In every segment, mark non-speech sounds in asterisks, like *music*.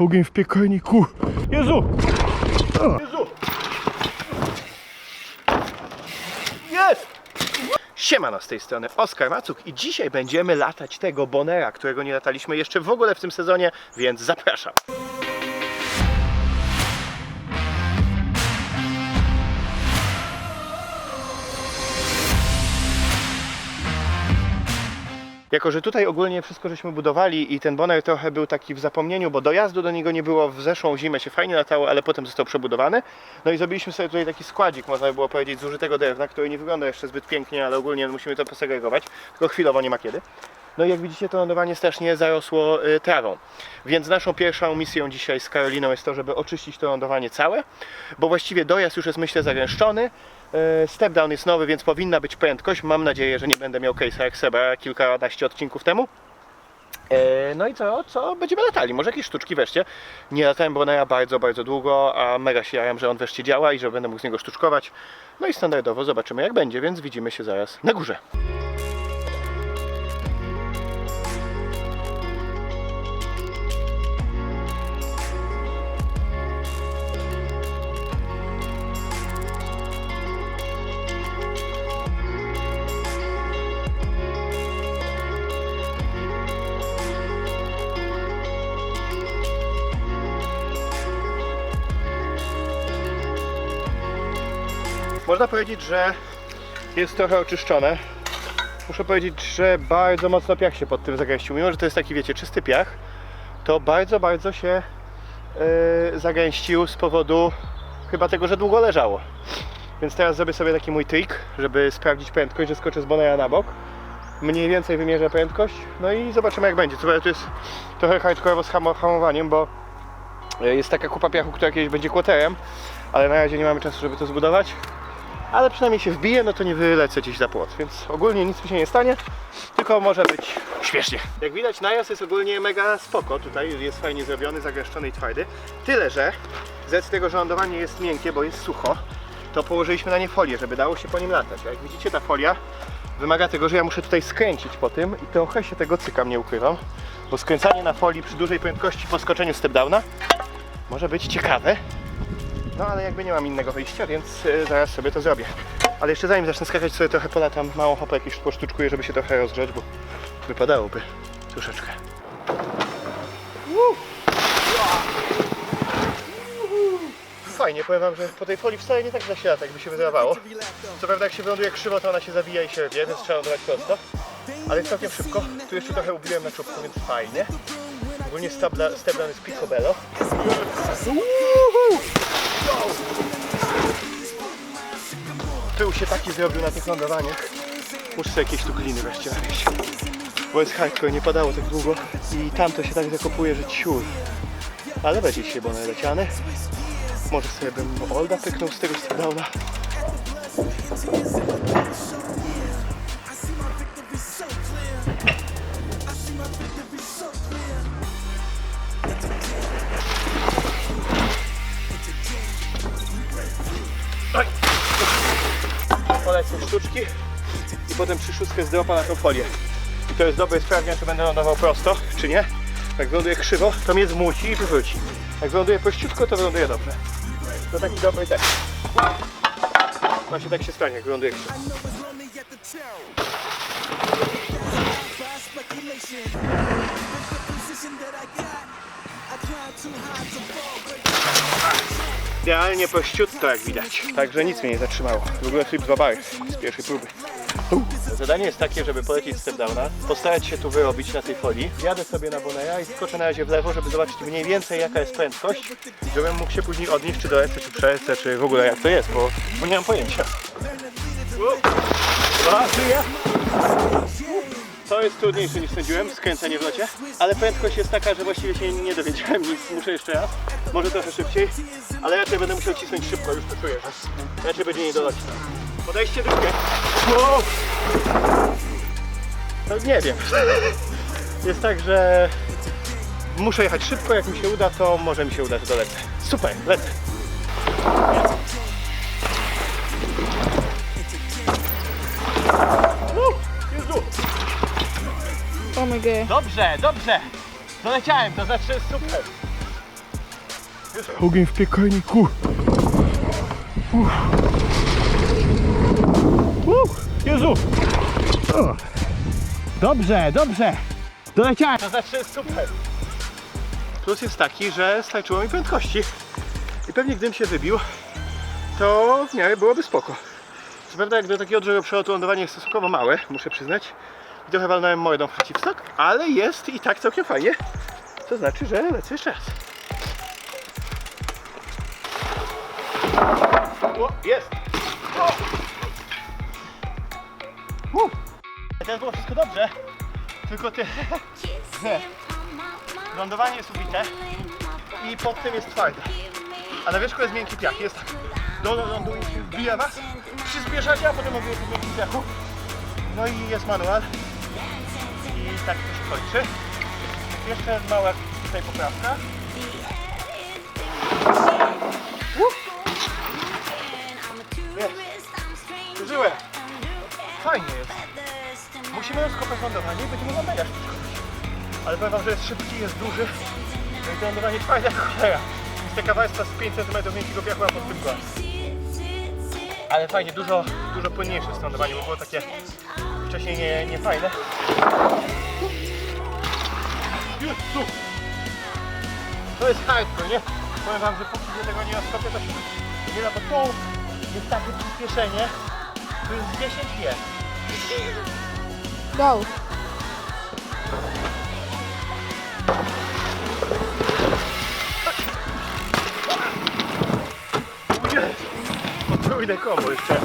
ogień w piekarniku. Jezu! Jezu! Jest! Siemano z tej strony Oskar Macuk i dzisiaj będziemy latać tego Bonera, którego nie lataliśmy jeszcze w ogóle w tym sezonie, więc zapraszam. Jako, że tutaj ogólnie wszystko żeśmy budowali i ten boner trochę był taki w zapomnieniu, bo dojazdu do niego nie było w zeszłą zimę, się fajnie latało, ale potem został przebudowany. No i zrobiliśmy sobie tutaj taki składzik, można by było powiedzieć, z użytego drewna, który nie wygląda jeszcze zbyt pięknie, ale ogólnie musimy to posegregować, tylko chwilowo nie ma kiedy. No i jak widzicie, to lądowanie strasznie zarosło y, trawą. Więc naszą pierwszą misją dzisiaj z Karoliną jest to, żeby oczyścić to lądowanie całe, bo właściwie dojazd już jest myślę zagęszczony. Y, Step down jest nowy, więc powinna być prędkość. Mam nadzieję, że nie będę miał case'a jak Seba kilkanaście odcinków temu. E, No i co, co będziemy latali? Może jakieś sztuczki wreszcie. Nie latałem Bonera bardzo, bardzo długo, a mega się jaram, że on wreszcie działa i że będę mógł z niego sztuczkować. No i standardowo zobaczymy jak będzie, więc widzimy się zaraz na górze. Można powiedzieć, że jest trochę oczyszczone. Muszę powiedzieć, że bardzo mocno piach się pod tym zagęścił. Mimo, że to jest taki, wiecie, czysty piach, to bardzo, bardzo się yy, zagęścił z powodu chyba tego, że długo leżało. Więc teraz zrobię sobie taki mój trik, żeby sprawdzić prędkość, że skoczę z Bonera na bok. Mniej więcej wymierzę prędkość, no i zobaczymy jak będzie. Co prawda to jest trochę hardkorowo z hamo- hamowaniem, bo yy, jest taka kupa piachu, która kiedyś będzie kłoterem, ale na razie nie mamy czasu, żeby to zbudować ale przynajmniej się wbije, no to nie wylecę gdzieś za płot, więc ogólnie nic mi się nie stanie, tylko może być śmiesznie. Jak widać najazd jest ogólnie mega spoko, tutaj jest fajnie zrobiony, zagęszczony i twardy, tyle że z tego, że lądowanie jest miękkie, bo jest sucho, to położyliśmy na nie folię, żeby dało się po nim latać, a jak widzicie ta folia wymaga tego, że ja muszę tutaj skręcić po tym i trochę się tego cykam, nie ukrywam, bo skręcanie na folii przy dużej prędkości po skoczeniu step downa może być ciekawe, no ale jakby nie mam innego wyjścia, więc y, zaraz sobie to zrobię. Ale jeszcze zanim zacznę skakać, sobie trochę polatam małą hopę jakiś posztuczkuję, żeby się trochę rozgrzać, bo wypadałoby troszeczkę. Fajnie, powiem wam, że po tej folii wcale nie tak źle się lata, jakby się wydawało. Co prawda jak się wyląduje krzywo, to ona się zawija i się wie, więc trzeba lądować prosto. Ale jest całkiem szybko. Tu jeszcze trochę ubiłem na czubku, więc fajnie. Ogólnie stebla, steblan jest picobello. Woohoo! Tył się taki zrobił na tych lądowaniach. Sobie jakieś tu gliny wreszcie znaleźć. Bo jest hardcore, nie padało tak długo i tam to się tak zakopuje, że ciur. Ale będzie dzisiaj bo leciany. Może sobie bym Olda pyknął z tego stadowna. Sztuczki i potem przy szóstkę zdropa na tą folię. I to jest dobry sprawdzian, czy będę lądował prosto, czy nie. Jak wyląduję krzywo, to mnie zmusi i wywróci. Jak wyląduję prościutko, to wyląduję dobrze. To taki dobry test. Właśnie tak się stanie, jak wyląduję krzywo. Idealnie prościutko jak widać. Także nic mnie nie zatrzymało. W ogóle flip 2 bar z pierwszej próby. Zadanie jest takie, żeby polecieć step downa, postarać się tu wyrobić na tej folii. Jadę sobie na Bonera i skoczę na razie w lewo, żeby zobaczyć mniej więcej jaka jest prędkość, żebym mógł się później odnieść czy do EC, czy prze czy w ogóle jak to jest, bo, bo nie mam pojęcia. A, żyję. To jest trudniejsze niż sądziłem, skręcenie w locie, ale prędkość jest taka, że właściwie się nie dowiedziałem nic, muszę jeszcze raz, może trochę szybciej, ale raczej będę musiał cisnąć szybko, już to czuję, raczej będzie nie dolecieć. Podejście drugie. Wow. No nie wiem. *laughs* Jest tak, że muszę jechać szybko, jak mi się uda, to może mi się uda, że dolecę. Super, lecę. Dobrze, dobrze. Doleciałem, to znaczy super. Ogień w piekarniku. Uff. Uff, Jezu! O. Dobrze, dobrze. Doleciałem. To znaczy super. Plus jest taki, że starczyło mi prędkości. I pewnie gdybym się wybił, to w miarę byłoby spoko. Co prawda jak do takiego dużego przelotu lądowanie jest stosunkowo małe, muszę przyznać. I trochę walnąłem mordą w przeciwstok, ale jest i tak całkiem fajnie. To znaczy, że lecę jeszcze raz. O, jest! O! Teraz było wszystko dobrze, tylko ty... Nie. *laughs* Lądowanie jest ubite i pod tym jest twarde. A na wierzchu jest miękki piach. Jest tak. Do lądu wbija was, przyspieszacie, a potem mówię w piachu. No i jest manual. Tak to się kończy. Jeszcze mała tutaj poprawka. Przeżyłem. Fajnie jest. Musimy rozkopać lądowanie i będziemy lądować. Ale powiem wam, że jest szybki, jest duży. No to lądowanie twarde jak cholera. Jest taka warstwa z 5 cm miękkiego piachu, a pod tym była. Ale fajnie, dużo, dużo płynniejsze jest lądowanie, bo było takie wcześniej nie, nie fajne. To jest hardcore, nie? Powiem wam, że póki się tego nie rozkopię, to się nie da, bo tu jest takie przyspieszenie, to jest 10 G. Go. Potrójne kombo jeszcze.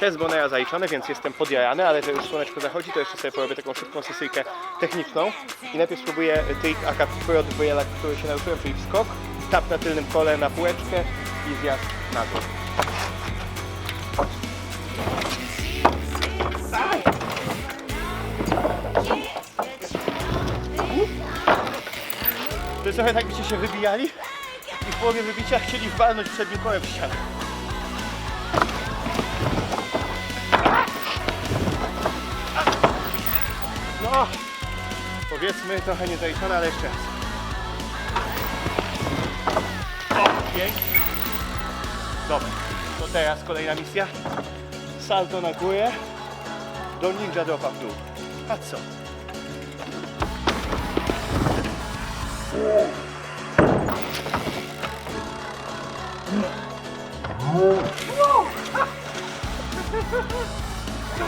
Test Bonera zaliczony, więc jestem podjarany, ale że już słoneczko zachodzi, to jeszcze sobie porobię taką szybką sesyjkę techniczną. I najpierw spróbuję trik AK Pro dwojela, który się nauczyłem, czyli wskok, tap na tylnym kole na półeczkę i zjazd na dół. To trochę tak, byście się wybijali i w połowie wybicia chcieli walnąć przednim kołem w ścianę. Powiedzmy trochę niezaliczone, ale jeszcze raz. O, pięknie. Dobra, to teraz kolejna misja. Salto na górę, do ninja dropa w dół. A co?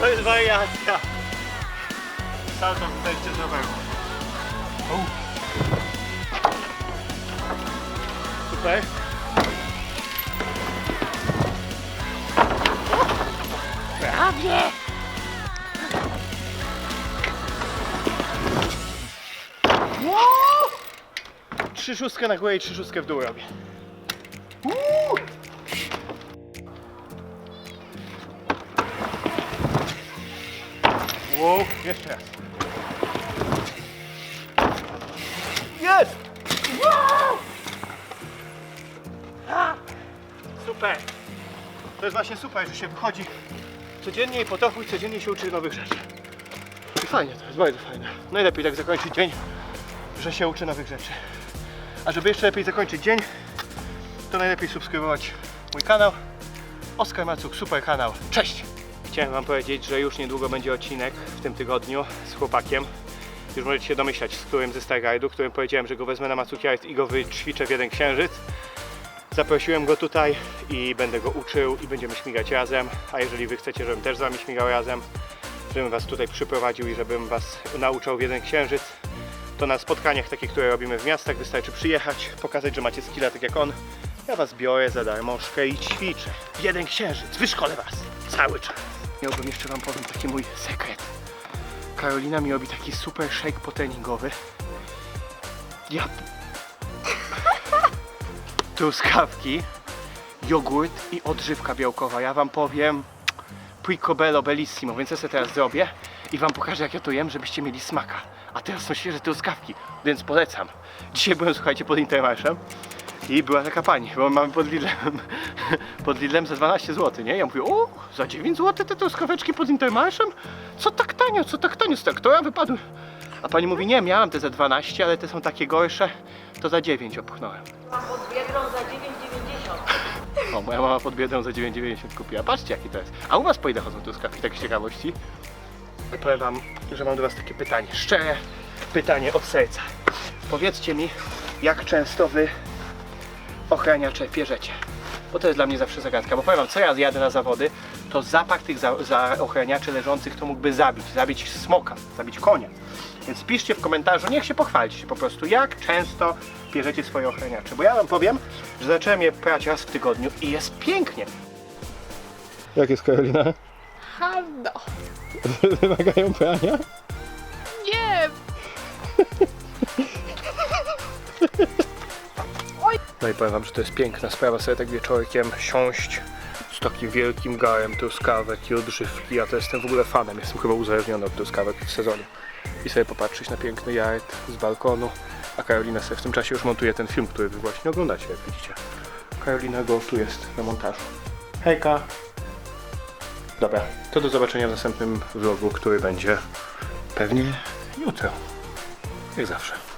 To jest wariacja. Salto w roweru. U. Super. Prawie. Wow! Trzy szóstkę na górę i trzy szóstkę w dół robię. Uuu! Wow, jeszcze raz. Jest! Wow! Super! To jest właśnie super, że się wychodzi codziennie i po trochu i codziennie się uczy nowych rzeczy. I fajnie, to jest bardzo fajne. Najlepiej tak zakończyć dzień, że się uczy nowych rzeczy. A żeby jeszcze lepiej zakończyć dzień, to najlepiej subskrybować mój kanał. Oskar Macuk, super kanał. Cześć! Chciałem Wam powiedzieć, że już niedługo będzie odcinek w tym tygodniu z chłopakiem. Już możecie się domyślać, z którym ze Starguide'u, którym powiedziałem, że go wezmę na Macukiart i go wyćwiczę w jeden księżyc. Zaprosiłem go tutaj i będę go uczył i będziemy śmigać razem. A jeżeli Wy chcecie, żebym też z Wami śmigał razem, żebym Was tutaj przyprowadził i żebym Was nauczał w jeden księżyc, to na spotkaniach takich, które robimy w miastach, wystarczy przyjechać, pokazać, że macie skilla tak jak on. Ja Was biorę za darmożkę i ćwiczę. W jeden księżyc, wyszkolę Was cały czas. Miałbym jeszcze Wam powiem taki mój sekret. Karolina mi robi taki super shake potreningowy. Ja... Truskawki, jogurt i odżywka białkowa. Ja Wam powiem picobello bellissimo, więc ja sobie teraz zrobię i Wam pokażę jak ja to jem, żebyście mieli smaka. A teraz są świeże truskawki, więc polecam. Dzisiaj byłem, słuchajcie, pod Intermarszem i była taka pani, bo mamy pod Lidlem, *laughs* pod Lidlem za 12 zł, nie? Ja mówię, o, za 9 zł te truskaweczki pod Intermarszem? Co tak tanio, co tak tanio, z traktora wypadły. A pani mówi, nie, miałam te za 12, ale te są takie gorsze, to za 9 opchnąłem. Pod Biedrą za 9,90. O, moja mama pod biedą za 9,90 kupiła. Patrzcie jaki to jest. A u was po ile chodzą truskawki, tak z ciekawości? Powiem wam, że mam do was takie pytanie, szczere pytanie od serca. Powiedzcie mi, jak często wy ochraniacze bierzecie? Bo to jest dla mnie zawsze zagadka, bo powiem wam, co ja zjadę na zawody, to zapach tych za, za ochraniaczy leżących to mógłby zabić, zabić smoka, zabić konia. Więc piszcie w komentarzu, niech się pochwalicie się po prostu, jak często bierzecie swoje ochraniacze. Bo ja wam powiem, że zacząłem je prać raz w tygodniu i jest pięknie. Jak jest Karolina? Hardo. *laughs* Wymagają prania? Nie! *laughs* No i powiem wam, że to jest piękna sprawa sobie tak wieczorkiem siąść z takim wielkim garem truskawek i odżywki. Ja to jestem w ogóle fanem, jestem chyba uzależniony od truskawek w sezonie. I sobie popatrzeć na piękny yard z balkonu. A Karolina sobie w tym czasie już montuje ten film, który wy właśnie oglądacie, jak widzicie. Karolina go tu jest na montażu. Hejka! Dobra, to do zobaczenia w następnym vlogu, który będzie pewnie jutro. Jak zawsze.